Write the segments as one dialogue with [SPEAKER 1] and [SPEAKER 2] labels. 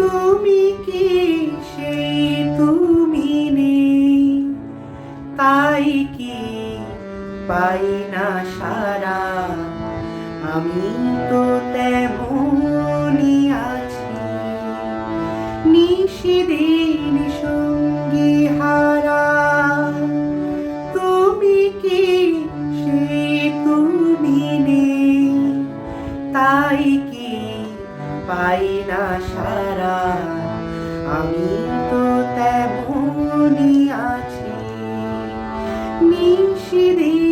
[SPEAKER 1] তুমি কি সেই তুমি নেই? তাই কি পাই না সারা? আমি তো তেমনই আছি। নিশিদিন পাই না সারা। আমি তো তেমনই আছি। নিশিদিন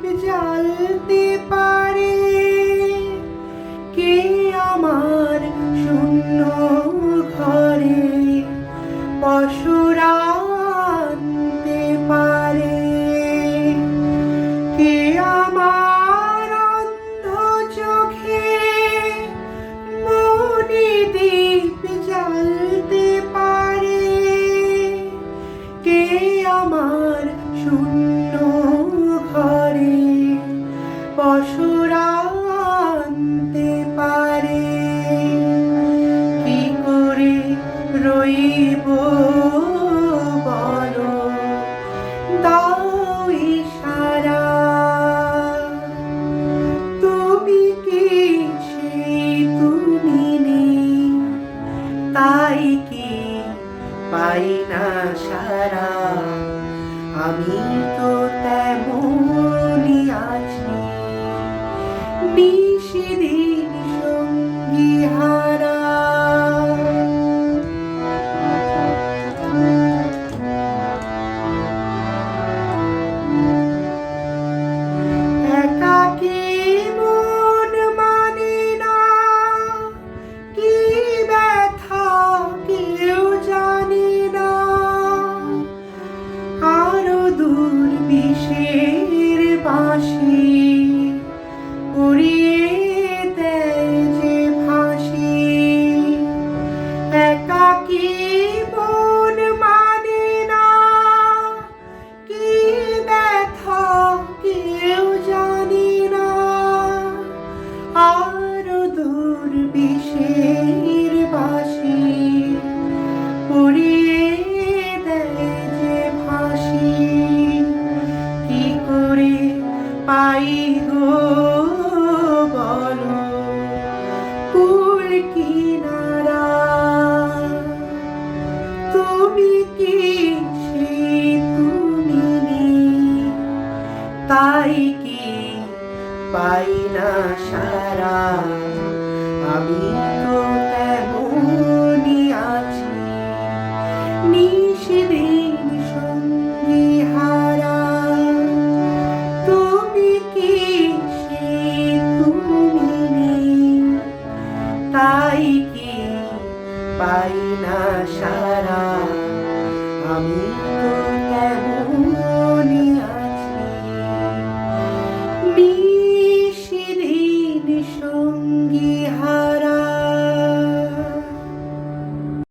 [SPEAKER 1] অন্ধ জ্বালতে পারে পশুরা রইব বলো, দাও ইশারা। তুমি কি সেই তুমি নেই, তাই কি পাই না সারা? আমি তো তেমনই আছি নিশিদিন সঙ্গী আরও দূর বিষের উড়িয়ে দেয় যে মন মানে না? কি কেউ জানি না? আর দূর কি সেই তুমি তাই কি পাই না সারা? আমি তো আমি তো তেমনই আছি